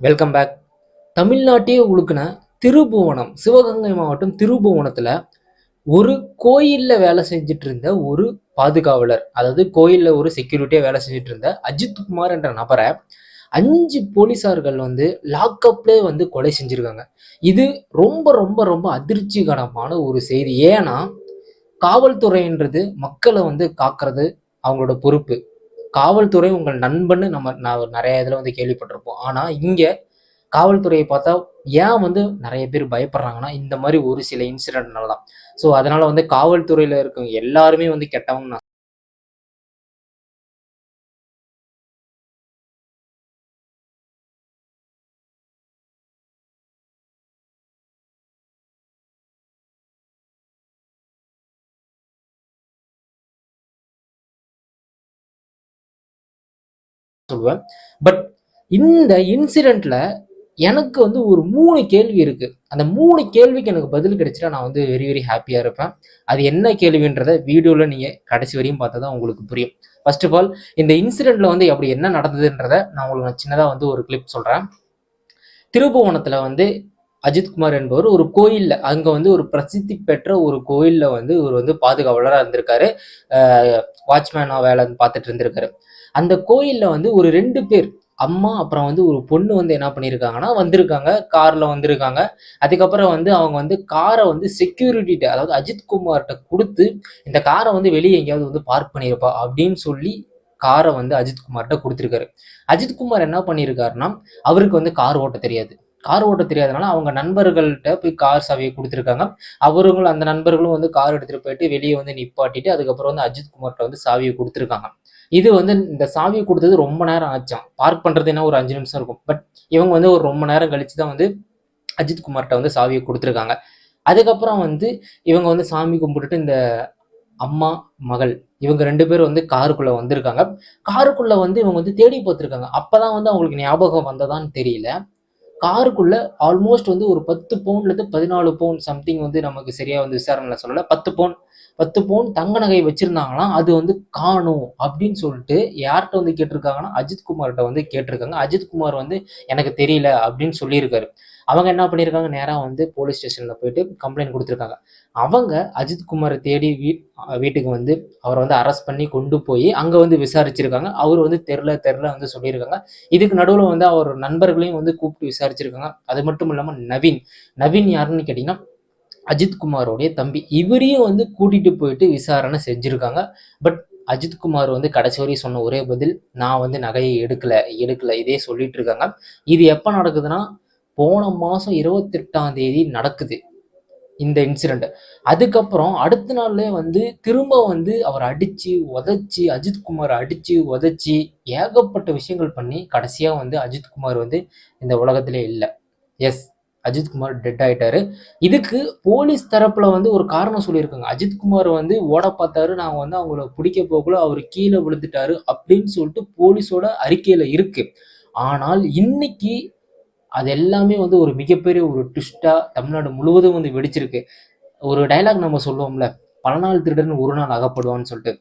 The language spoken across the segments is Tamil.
வெல்கம் பேக் தமிழ்நாட்டையே உழுக்குன திருபுவனம். சிவகங்கை மாவட்டம் திருபுவனத்தில் ஒரு கோயிலில் வேலை செஞ்சுட்டு இருந்த ஒரு பாதுகாவலர் அதாவது கோயிலில் ஒரு செக்யூரிட்டியாக வேலை செஞ்சுட்டு இருந்த அஜித் குமார் என்ற நபரை அஞ்சு போலீஸார்கள் வந்து லாக்அப்லேயே வந்து கொலை செஞ்சுருக்காங்க. இது ரொம்ப ரொம்ப ரொம்ப அதிர்ச்சிகரமான ஒரு செய்தி. ஏன்னா காவல்துறைன்றது மக்களை வந்து காக்கிறது அவங்களோட பொறுப்பு. காவல்துறை உங்கள் நண்பன்னு நம்ம நான் நிறைய இதில் வந்து கேள்விப்பட்டிருப்போம். ஆனால் இங்கே காவல்துறையை பார்த்தா ஏன் வந்து நிறைய பேர் பயப்படுறாங்கன்னா இந்த மாதிரி ஒரு சில இன்சிடென்ட்னால தான். ஸோ அதனால் வந்து காவல்துறையில் இருக்கவங்க எல்லாருமே வந்து கெட்டவங்க சொல்லுவேன். பட் இந்த இன்சிடெண்ட்ல எனக்கு வந்து ஒரு மூணு கேள்வி இருக்கு. அந்த மூணு கேள்விக்கு எனக்கு பதில் கிடைச்சிட்டா நான் வந்து வெரி வெரி ஹாப்பியா இருப்பேன். அது என்ன கேள்வின்றத வீடியோல நீங்க கடைசி வரையும் பார்த்தா தான் உங்களுக்கு புரியும். ஃபர்ஸ்ட் ஆஃப் ஆல் இந்த இன்சிடெண்ட்ல வந்து அப்படி என்ன நடந்ததுன்றத நான் உங்களுக்கு நான் சின்னதாக வந்து ஒரு கிளிப் சொல்றேன். திருபுவனத்துல வந்து அஜித்குமார் என்பவர் ஒரு கோயிலில் அங்கே வந்து ஒரு பிரசித்தி பெற்ற ஒரு கோயிலில் வந்து இவர் வந்து பாதுகாவலராக இருந்திருக்காரு. வாட்ச்மேனாக வேலை பார்த்துட்டு இருந்திருக்காரு. அந்த கோயிலில் வந்து ஒரு ரெண்டு பேர் அம்மா அப்புறம் வந்து ஒரு பொண்ணு வந்து என்ன பண்ணியிருக்காங்கன்னா வந்திருக்காங்க. காரில் வந்திருக்காங்க. அதுக்கப்புறம் வந்து அவங்க வந்து காரை வந்து செக்யூரிட்டிட்ட அதாவது அஜித்குமார்கிட்ட கொடுத்து இந்த காரை வந்து வெளியே எங்கேயாவது வந்து பார்க் பண்ணியிருப்பா அப்படின்னு சொல்லி காரை வந்து அஜித்குமார்கிட்ட கொடுத்துருக்காரு. அஜித்குமார் என்ன பண்ணியிருக்காருன்னா அவருக்கு வந்து கார் ஓட்ட தெரியாது. கார் ஓட்ட தெரியாதனால அவங்க நண்பர்கள்ட்ட போய் கார் சாவியை கொடுத்துருக்காங்க. அவர்களும் அந்த நண்பர்களும் வந்து கார் எடுத்துட்டு போயிட்டு வெளியே வந்து நிப்பாட்டிட்டு அதுக்கப்புறம் வந்து அஜித்குமார்கிட்ட வந்து சாவியை கொடுத்துருக்காங்க. இது வந்து இந்த சாவியை கொடுத்தது ரொம்ப நேரம் ஆச்சான் பார்க் பண்றது என்ன? ஒரு அஞ்சு நிமிஷம் இருக்கும். பட் இவங்க வந்து ஒரு ரொம்ப நேரம் கழிச்சு தான் வந்து அஜித்குமார்கிட்ட வந்து சாவியை கொடுத்துருக்காங்க. அதுக்கப்புறம் வந்து இவங்க வந்து சாமி கும்பிட்டுட்டு இந்த அம்மா மகள் இவங்க ரெண்டு பேரும் வந்து காருக்குள்ள வந்திருக்காங்க. காருக்குள்ள வந்து இவங்க வந்து தேடி பார்த்துருக்காங்க. அப்பதான் வந்து அவங்களுக்கு ஞாபகம் வந்ததான்னு தெரியல. காருக்குள்ள ஆல்மோஸ்ட் வந்து ஒரு பத்து பவுன்லேருந்து பதினாலு பவுன் சம்திங் வந்து நமக்கு சரியாக வந்து விசாரணையில் சொல்லலை. பத்து பவுன் பத்து பவுன் தங்க நகை வச்சுருந்தாங்களாம் அது வந்து காணும் அப்படின்னு சொல்லிட்டு யார்கிட்ட வந்து கேட்டிருக்காங்கன்னா அஜித்குமார்கிட்ட வந்து கேட்டிருக்காங்க. அஜித்குமார் வந்து எனக்கு தெரியல அப்படின்னு சொல்லியிருக்காரு. அவங்க என்ன பண்ணியிருக்காங்க? நேராக வந்து போலீஸ் ஸ்டேஷனில் போயிட்டு கம்ப்ளைண்ட் கொடுத்துருக்காங்க. அவங்க அஜித்குமாரை தேடி வீட் வீட்டுக்கு வந்து அவரை வந்து அரெஸ்ட் பண்ணி கொண்டு போய் அங்கே வந்து விசாரிச்சிருக்காங்க. அவர் வந்து தெரில தெரில வந்து சொல்லியிருக்காங்க. இதுக்கு நடுவில் வந்து அவர் நண்பர்களையும் வந்து கூப்பிட்டு விசாரி விசாரிச்சிருக்காங்க அது மட்டும் இல்லாமல் நவீன் நவீன் யாருன்னு கேட்டிங்கன்னா அஜித்குமாரோடைய தம்பி. இவரையும் வந்து கூட்டிகிட்டு போயிட்டு விசாரணை செஞ்சுருக்காங்க. பட் அஜித்குமார் வந்து கடைசி வரையும் சொன்ன ஒரே பதில் நான் வந்து நகையை எடுக்கலை எடுக்கலை இதே சொல்லிட்டு இருக்காங்க. இது எப்போ நடக்குதுன்னா போன மாதம் இருபத்தெட்டாம் தேதி நடக்குது. இந்த இன்சிடெண்ட் அதுக்கப்புறம் அடுத்த நாள்லேயே வந்து திரும்ப வந்து அவர் அடித்து உதச்சி அஜித்குமார் அடித்து உதச்சி ஏகப்பட்ட விஷயங்கள் பண்ணி கடைசியாக வந்து அஜித்குமார் வந்து இந்த உலகத்திலே இல்லை. எஸ் அஜித்குமார் டெட் ஆயிட்டாரு. இதுக்கு போலீஸ் தரப்புல வந்து ஒரு காரணம் சொல்லியிருக்காங்க. அஜித்குமார் வந்து ஓட பார்த்தாரு நாங்கள் வந்து அவங்கள பிடிக்க போகல அவர் கீழே விழுந்துட்டாரு அப்படின்னு சொல்லிட்டு போலீஸோட அறிக்கையில இருக்கு. ஆனால் இன்னைக்கு அது எல்லாமே வந்து ஒரு மிகப்பெரிய ஒரு ட்விஸ்ட்டாக தமிழ்நாடு முழுவதும் வந்து வெடிச்சிருக்கு. ஒரு டைலாக் நம்ம சொல்லுவோம்ல பல நாள் திருடன் ஒரு நாள் அகப்படுவான்னு சொல்லிட்டு.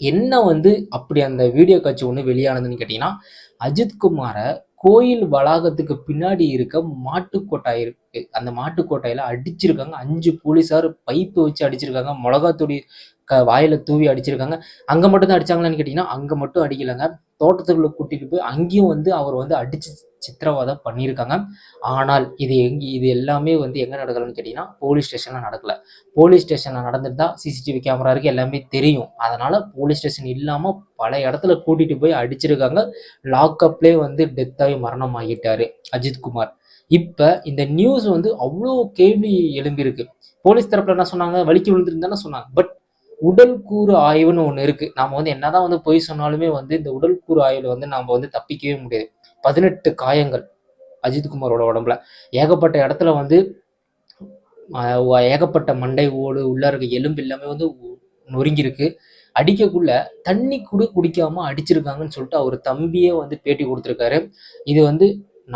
என்ன வந்து அப்படி அந்த வீடியோ காட்சி ஒன்று வெளியானதுன்னு கேட்டிங்கன்னா அஜித்குமாரை கோயில் வளாகத்துக்கு பின்னாடி இருக்க மாட்டுக்கோட்டாய் இருக்கு. அந்த மாட்டுக்கோட்டையில அடிச்சிருக்காங்க. அஞ்சு போலீஸார் பைப்பு வச்சு அடிச்சிருக்காங்க. மிளகாத்தொடி க வாயில் தூவி அடிச்சிருக்காங்க. அங்கே மட்டும் தான் அடிச்சாங்களான்னு கேட்டிங்கன்னா அங்கே மட்டும் அடிக்கலைங்க. தோட்டத்துக்குள்ளே கூட்டிகிட்டு போய் அங்கேயும் வந்து அவர் வந்து அடிச்சு சித்திரவதை பண்ணியிருக்காங்க. ஆனால் இது எங்க இது எல்லாமே வந்து எங்கே நடக்கலன்னு கேட்டிங்கன்னா போலீஸ் ஸ்டேஷனில் நடக்கல. போலீஸ் ஸ்டேஷனில் நடந்துட்டு தான் சிசிடிவி கேமரா இருக்குது எல்லாமே தெரியும். அதனால் போலீஸ் ஸ்டேஷன் இல்லாமல் பல இடத்துல கூட்டிகிட்டு போய் அடிச்சிருக்காங்க. லாக்அப்லேயே வந்து டெத்தாகி மரணம் ஆகிட்டார் அஜித்குமார் இப்போ இந்த நியூஸ் வந்து அவ்வளோ கேள்வி எழும்பியிருக்கு. போலீஸ் தரப்பில் என்ன சொன்னாங்க? வலிக்கு விழுந்துருந்தானே சொன்னாங்க. பட் உடல் கூறு ஆய்வுன்னு ஒன்று இருக்குது நாம் வந்து என்னதான் வந்து பொய் சொன்னாலுமே வந்து இந்த உடல் கூறு ஆய்வில் வந்து நாம் வந்து தப்பிக்கவே முடியாது. பதினெட்டு காயங்கள் அஜித்குமாரோட உடம்புல. ஏகப்பட்ட இடத்துல வந்து ஏகப்பட்ட மண்டை ஓடு உள்ள இருக்க எலும்பு எல்லாமே வந்து நொறுங்கியிருக்கு. அடிக்கக்குள்ள தண்ணி கூட குடிக்காம அடிச்சிருக்காங்கன்னு சொல்லிட்டு அவர் தம்பியே வந்து பேட்டி கொடுத்துருக்காரு. இது வந்து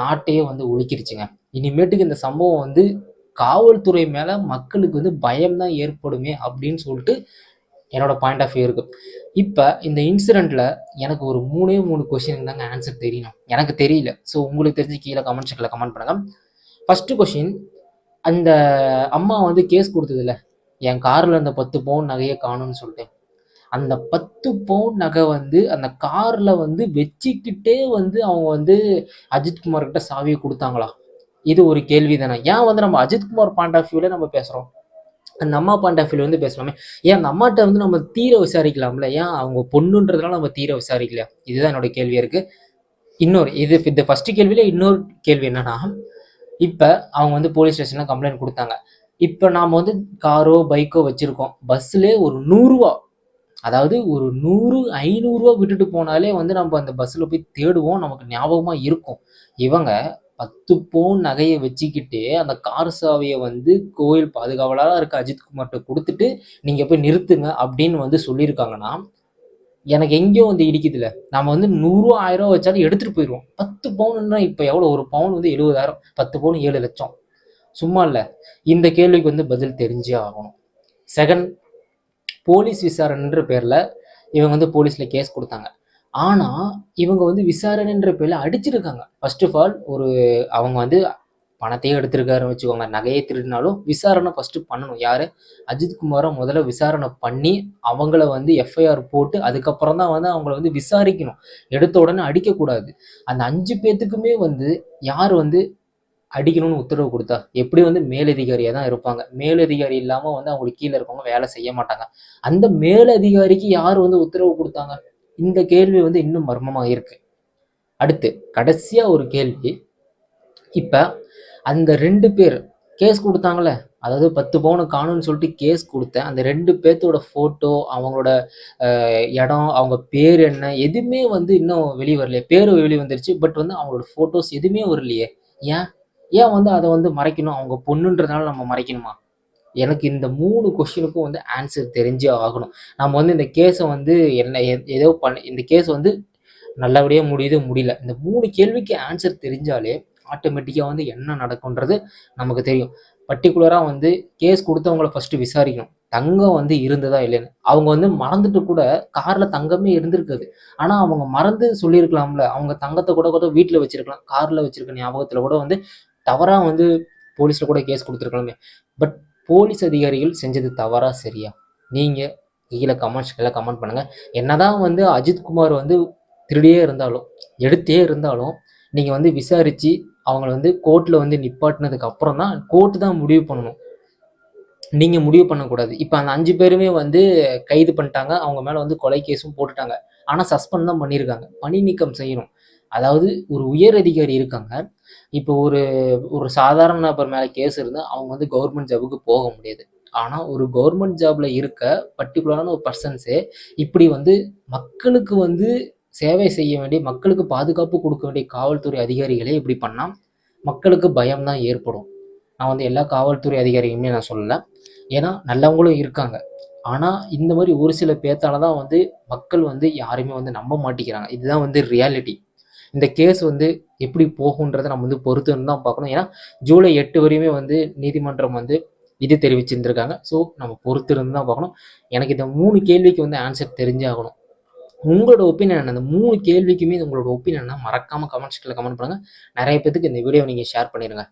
நாட்டையே வந்து ஒழிக்கிருச்சுங்க. இனிமேட்டுக்கு இந்த சம்பவம் வந்து காவல்துறை மேல மக்களுக்கு வந்து பயம்தான் ஏற்படுமே அப்படின்னு சொல்லிட்டு என்னோட பாயிண்ட் ஆஃப் வியூ இருக்குது இப்போ இந்த இன்சிடெண்ட்டில் எனக்கு ஒரு மூணே மூணு கொஷினுக்கு தாங்க ஆன்சர் தெரியணும். எனக்கு தெரியல. ஸோ உங்களுக்கு தெரிஞ்சு கீழே கமெண்ட் செக்கில் கமெண்ட் பண்ணுங்க. ஃபஸ்ட்டு கொஷின் அந்த அம்மா வந்து கேஸ் கொடுத்ததுல என் காரில் அந்த பத்து பவுன் நகையை காணும்னு சொல்லிட்டு. அந்த பத்து பவுன் நகை வந்து அந்த காரில் வந்து வச்சுக்கிட்டே வந்து அவங்க வந்து அஜித்குமார்கிட்ட சாவியை கொடுத்தாங்களா? இது ஒரு கேள்வி தானே ஏன் வந்து நம்ம அஜித்குமார் பாயிண்ட் ஆஃப் வியூவில் நம்ம பேசுகிறோம் அந்த அம்மா பாயிண்ட் ஃபீல் வந்து பேசலாமே. ஏன் அந்த அம்மாட்ட வந்து நம்ம தீர விசாரிக்கலாம்ல? ஏன் அவங்க பொண்ணுன்றதுனால நம்ம தீர விசாரிக்கலையா? இதுதான் என்னோட கேள்வியாக இருக்குது இன்னொரு இது இந்த ஃபஸ்ட்டு கேள்வியில் இன்னொரு கேள்வி என்னன்னா இப்போ அவங்க வந்து போலீஸ் ஸ்டேஷனில் கம்ப்ளைண்ட் கொடுத்தாங்க. இப்போ நாம் வந்து காரோ பைக்கோ வச்சுருக்கோம். பஸ்ஸில் ஒரு நூறுரூவா அதாவது ஒரு நூறு ஐநூறுரூவா விட்டுட்டு போனாலே வந்து நம்ம அந்த பஸ்ஸில் போய் தேடுவோம். நமக்கு ஞாபகமாக இருக்கும். இவங்க பத்து பவுன் நகையை வச்சுக்கிட்டு அந்த கார் சாவியை வந்து கோயில் பாதுகாவலராக இருக்க அஜித்குமார்கிட்ட கொடுத்துட்டு நீங்கள் போய் நிறுத்துங்க அப்படின்னு வந்து சொல்லியிருக்காங்கன்னா எனக்கு எங்கேயோ வந்து இடிக்குதுல. நம்ம வந்து நூறுரூவா ஆயிரம் ரூபா வச்சாலும் எடுத்துகிட்டு போயிடுவோம். பத்து பவுன்னா இப்போ எவ்வளோ ஒரு பவுன் வந்து எழுபதாயிரம். பத்து பவுன் ஏழு லட்சம். சும்மா இல்லை. இந்த கேள்விக்கு வந்து பதில் தெரிஞ்சே ஆகணும். செகண்ட் போலீஸ் விசாரணைன்ற பேரில் இவங்க வந்து போலீஸில் கேஸ் கொடுத்தாங்க. ஆனால் இவங்க வந்து விசாரணைன்ற பேரில் அடிச்சிருக்காங்க. ஃபர்ஸ்ட் ஆஃப் ஆல் ஒரு அவங்க வந்து பணத்தையும் எடுத்திருக்காருன்னு வச்சுக்கோங்க. நகையை திருடினாலும் விசாரணை ஃபஸ்ட்டு பண்ணணும். யார்? அஜித் குமாரை முதல்ல விசாரணை பண்ணி அவங்கள வந்து எஃப்ஐஆர் போட்டு அதுக்கப்புறம் தான் வந்து அவங்கள வந்து விசாரிக்கணும். எடுத்த உடனே அடிக்கக்கூடாது. அந்த அஞ்சு பேத்துக்குமே வந்து யார் வந்து அடிக்கணும்னு உத்தரவு கொடுத்தா? எப்படி வந்து மேலதிகாரியாக தான் இருப்பாங்க? மேலதிகாரி இல்லாமல் வந்து அவங்களுக்கு கீழே இருக்கவங்க வேலை செய்ய மாட்டாங்க. அந்த மேலதிகாரிக்கு யார் வந்து உத்தரவு கொடுத்தாங்க? இந்த கேள்வி வந்து இன்னும் மர்மமாக இருக்கு. அடுத்து கடைசியாக ஒரு கேள்வி. இப்போ அந்த ரெண்டு பேர் கேஸ் கொடுத்தாங்களே அதாவது பத்து பவுனு காணும்னு சொல்லிட்டு கேஸ் கொடுத்தேன். அந்த ரெண்டு பேர்த்தோட ஃபோட்டோ அவங்களோட இடம் அவங்க பேர் என்ன எதுவுமே வந்து இன்னும் வெளியே வரலையே. பேர் வெளியே வந்துருச்சு பட் வந்து அவங்களோட ஃபோட்டோஸ் எதுவுமே வரலையே. ஏன்? ஏன் வந்து அதை வந்து மறைக்கணும்? அவங்க பொண்ணுன்றதுனால நம்ம மறைக்கணுமா? எனக்கு இந்த மூணு கொஷினுக்கும் வந்து ஆன்சர் தெரிஞ்சே ஆகணும். நம்ம வந்து இந்த கேஸை வந்து என்ன ஏதோ பண்ண இந்த கேஸ் வந்து நல்லபடியாக முடியுது முடியல. இந்த மூணு கேள்விக்கு ஆன்சர் தெரிஞ்சாலே ஆட்டோமேட்டிக்காக வந்து என்ன நடக்கும்ன்றது நமக்கு தெரியும். பர்டிகுலராக வந்து கேஸ் கொடுத்தவங்கள ஃபஸ்ட்டு விசாரிக்கணும். தங்கம் வந்து இருந்ததா இல்லைன்னு. அவங்க வந்து மறந்துட்டு கூட காரில் தங்கமே இருந்திருக்காது. ஆனால் அவங்க மறந்து சொல்லியிருக்கலாம்ல. அவங்க தங்கத்தை கூட கூட வீட்டில் வச்சிருக்கலாம். காரில் வச்சிருக்க ஞாபகத்தில் கூட வந்து தவறாக வந்து போலீஸில் கூட கேஸ் கொடுத்துருக்கலாமே. பட் போலீஸ் அதிகாரிகள் செஞ்சது தவறா சரியா? நீங்கள் கீழே கமெண்ட்ஸ்க்கெல்லாம் கமெண்ட் பண்ணுங்கள் என்னதான் வந்து அஜித்குமார் வந்து திருடியே இருந்தாலும் எடுத்தே இருந்தாலும் நீங்கள் வந்து விசாரித்து அவங்கள வந்து கோர்ட்டில் வந்து நிப்பாட்டினதுக்கு அப்புறம் தான் கோர்ட்டு தான் முடிவு பண்ணணும். நீங்கள் முடிவு பண்ணக்கூடாது. இப்போ அந்த அஞ்சு பேருமே வந்து கைது பண்ணிட்டாங்க. அவங்க மேலே வந்து கொலை கேஸும் போட்டுட்டாங்க. ஆனால் சஸ்பெண்ட் தான் பண்ணியிருக்காங்க. பணி நீக்கம் செய்யணும். அதாவது ஒரு உயர் அதிகாரி இருக்காங்க. இப்போ ஒரு ஒரு சாதாரண நபர் மேலே கேஸ் இருந்தால் அவங்க வந்து கவர்மெண்ட் ஜாபுக்கு போக முடியாது. ஆனால் ஒரு கவர்மெண்ட் ஜாப்ல இருக்க பர்டிகுலரான ஒரு பர்சன்ஸே இப்படி வந்து மக்களுக்கு வந்து சேவை செய்ய வேண்டிய மக்களுக்கு பாதுகாப்பு கொடுக்க வேண்டிய காவல்துறை அதிகாரிகளே இப்படி பண்ணால் மக்களுக்கு பயம் தான் ஏற்படும். நான் வந்து எல்லா காவல்துறை அதிகாரியுமே நான் சொல்லலை. ஏன்னா நல்லவங்களும் இருக்காங்க. ஆனால் இந்த மாதிரி ஒரு சில பேத்தால தான் வந்து மக்கள் வந்து யாருமே வந்து நம்ப மாட்டேங்கிறாங்க. இதுதான் வந்து ரியாலிட்டி இந்த கேஸ் வந்து எப்படி போகுன்றதை நம்ம வந்து பொறுத்து தான் பார்க்கணும். ஏன்னா ஜூலை எட்டு வரையுமே வந்து நீதிமன்றம் வந்து இது தெரிவிச்சிருந்திருக்காங்க. ஸோ நம்ம பொறுத்து இருந்து தான் பார்க்கணும். எனக்கு இந்த மூணு கேள்விக்கு வந்து ஆன்சர் தெரிஞ்சாகணும். உங்களோட ஒப்பீனியன் என்ன? இந்த மூணு கேள்விக்குமே உங்களோட ஒப்பீனியன் என்ன? மறக்காமல் கமெண்ட்ஸ்களில் கமெண்ட் பண்ணுங்கள் நிறைய பேத்துக்கு இந்த வீடியோ நீங்கள் ஷேர் பண்ணிடுங்க